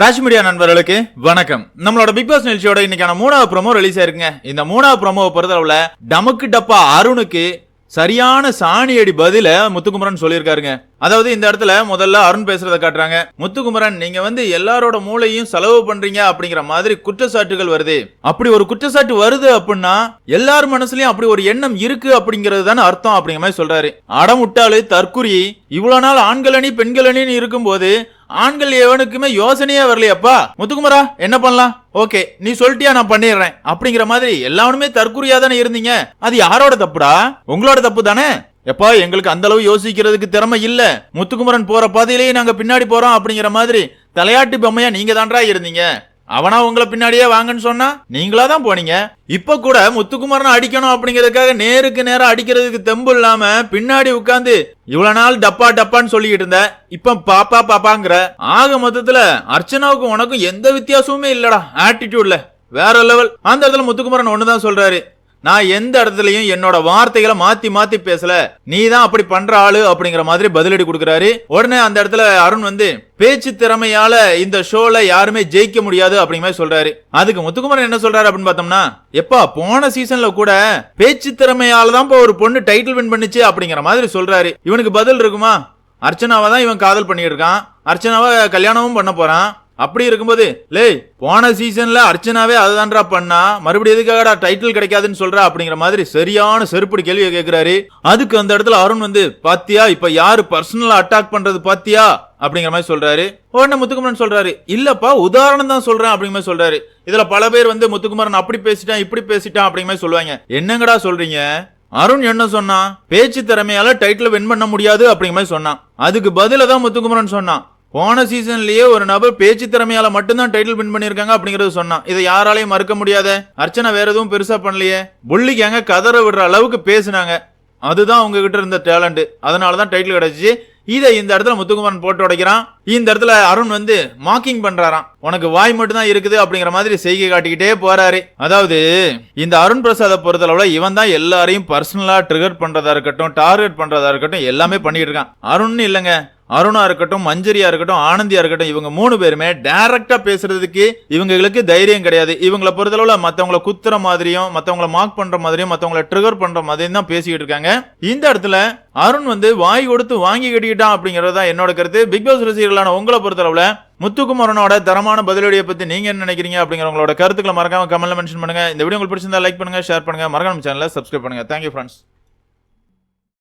Raj media நண்பர்களுக்கு வணக்கம். நம்மளோட பிக் பாஸ் நிகழ்ச்சியோட இன்னைக்கான மூணாவது ப்ரோமோ ரிலீஸ் ஆயிருக்குங்க. இந்த மூணாவது ப்ரோமோவை பொறுத்தளவுல டமக்கு டப்பா அருணுக்கு சரியான சாணியடி பதில முத்துக்குமரன் சொல்லியிருக்காருங்க. அதாவது இந்த இடத்துல முதல்ல அருண் பேசுறத காட்டுறாங்க. முத்துக்குமரன் நீங்க வந்து எல்லாரோட மூளையும் செலவு பண்றீங்க அப்படிங்கிற மாதிரி குற்றச்சாட்டுகள் வருது. அப்படி ஒரு குற்றச்சாட்டு வருது அப்படின்னா எல்லார் மனசுலயும் அப்படி ஒரு எண்ணம் இருக்கு அப்படிங்கிறது தானே அர்த்தம் அப்படிங்கிற மாதிரி சொல்றாரு. அடமுட்டாளு தற்குறி இவ்வளவு நாள் ஆண்கள் அணி பெண்கள் அணின்னு இருக்கும்போது ஆண்கள் எவனுக்குமே யோசனையே வரலையப்பா முத்துக்குமரா என்ன பண்ணலாம்? ஓகே நீ சொல்லிட்டியா நான் பண்ணிடுறேன். அப்படிங்கிற மாதிரி எல்லாருமே தற்குறியா தானே இருந்தீங்க? அது யாரோட தப்புடா? உங்களோட தப்பு தானே? எப்பா எங்களுக்கு அந்த அளவு யோசிக்கிறதுக்கு திறமை இல்ல. முத்துக்குமரன் போற பாதையிலேயே நாங்க பின்னாடி போறோம் அப்படிங்கிற மாதிரி தலையாட்டு பொம்மையா நீங்க தான்டா இருந்தீங்க. அவனா உங்களை பின்னாடியே வாங்கன்னு சொன்னா நீங்களா தான் போனீங்க? இப்ப கூட முத்துக்குமரன் அடிக்கணும் அப்படிங்கறதுக்காக நேருக்கு நேரம் அடிக்கிறதுக்கு தெம்பு இல்லாம பின்னாடி உட்காந்து இவ்வளவு நாள் டப்பா டப்பான்னு சொல்லிக்கிட்டு இருந்த இப்ப பாப்பா பாப்பாங்கிற ஆக மொத்தத்துல அர்ச்சனாவுக்கும் உனக்கும் எந்த வித்தியாசமுமே இல்லடா ஆட்டிடியூட்ல வேற லெவல் அந்த இடத்துல முத்துக்குமரன் ஒண்ணுதான் சொல்றாரு. நான் எந்த இடத்துலயும் என்னோட வார்த்தைகளை மாத்தி மாத்தி பேசல. நீ தான் அப்படி பண்ற ஆளு அப்படிங்கிற மாதிரி பதிலடி கொடுக்கறாரு. உடனே அந்த இடத்துல அருண் வந்து பேச்சு திறமையால இந்த ஷோல யாருமே ஜெயிக்க முடியாது அப்படிங்கிற மாதிரி சொல்றாரு. அதுக்கு முத்துக்குமரன் என்ன சொல்றாரு அப்படின்னு பார்த்தோம்னா எப்பா போன சீசன்ல கூட பேச்சு திறமையால தான் இப்போ ஒரு பொண்ணு டைட்டில் வின் பண்ணுச்சு அப்படிங்கிற மாதிரி சொல்றாரு. இவனுக்கு பதில் இருக்குமா? அர்ச்சனாவை தான் இவன் காதல் பண்ணிட்டு இருக்கான். அர்ச்சனாவை கல்யாணமும் பண்ண போறான். அப்படி இருக்கும்போது லே போன சீசன்ல அர்ச்சனாவே அதுதான்டா பண்ணா மறுபடியும் எதுக்காகடா டைட்டில் கிடைக்காதுன்னு சொல்ற? அப்படிங்கிற மாதிரி சரியான செருப்படி கேள்வியை கேட்கிறாரு அதுக்கு அந்த இடத்துல அருண் வந்து பாத்தியா இப்ப யாரு பர்சனலா அட்டாக் பண்றது பாத்தியா? அப்படிங்கிற மாதிரி சொல்றாரு. உடனே முத்துக்குமரன் சொல்றாரு இல்லப்பா உதாரணம் தான் சொல்றேன் அப்படிங்கிற மாதிரி சொல்றாரு. இதுல பல பேர் வந்து முத்துக்குமரன் அப்படி பேசிட்டான் இப்படி பேசிட்டான் அப்படிங்கிற மாதிரி சொல்லுவாங்க. என்னங்கடா சொல்றீங்க? அருண் என்ன சொன்னான்? பேச்சு திறமையால டைட்டில் வின் பண்ண முடியாது அப்படிங்கிற மாதிரி சொன்னான். அதுக்கு பதில தான் முத்துக்குமரன் சொன்னான். போன சீசன்லயே ஒரு நபர் பேச்சு திறமையால மட்டும்தான் டைட்டில் வின் பண்ணிருக்காங்க அப்படிங்கறது சொன்னான். இதை யாராலையும் மறுக்க முடியாத. அர்ச்சனா வேற எதுவும் பெருசா பண்ணலையே. புள்ளிக்காங்க கதற விடுற அளவுக்கு பேசுனாங்க. அதுதான் உங்ககிட்ட இருந்த டேலண்ட் அதனாலதான் டைட்டில் கிடைச்சிச்சு. இதை இந்த இடத்துல முத்துக்குமாரன் போட்டு உடைக்கிறான். இந்த இடத்துல அருண் வந்து மாக்கிங் பண்றாராம். உனக்கு வாய் மட்டும் தான் இருக்குது அப்படிங்கிற மாதிரி செய்கை காட்டிக்கிட்டே போறாரு. அதாவது இந்த அருண் பிரசாத பொறுத்தளவுல இவன் தான் எல்லாரையும் பர்சனலா ட்ரிகர் பண்றதா இருக்கட்டும் டார்கெட் பண்றதா இருக்கட்டும் எல்லாமே பண்ணிட்டு இருக்கான். அருண் இல்லைங்க. அருணா இருக்கட்டும் மஞ்சரியா இருக்கட்டும் ஆனந்தியா இருக்கட்டும் இவங்க மூணு பேருமே டைரக்டா பேசுறதுக்கு இவங்களுக்கு தைரியம் கிடையாது. இவங்கள பொறுத்தளவுல மத்தவங்களை குத்துற மாதிரியும் மத்தவங்களை மார்க் பண்ற மாதிரியும் மத்தவங்களை ட்ரிகர் பண்ற மாதிரியும் தான் பேசிக்கிட்டு இருக்காங்க. இந்த இடத்துல அருண் வந்து வாய் கொடுத்து வாங்கி கட்டிக்கிட்டான் அப்படிங்கறது தான் என்னோட கருத்து. பிக் பாஸ் ரசிகர்களான உங்களை பொறுத்தளவுல முத்துக்குமரனோட தரமான பதிலடியை பத்தி நீங்க என்ன நினைக்கிறீங்க அப்படிங்கிறவங்களோட கருத்துக்களை மறக்காம கமெண்ட்ல மென்ஷன் பண்ணுங்க. இந்த வீடியோ உங்களுக்கு பிடிச்சிருந்தா லைக் பண்ணுங்க ஷேர் பண்ணுங்க. மறக்காம சேனலை சப்ஸ்கிரைப் பண்ணுங்க. Thank you friends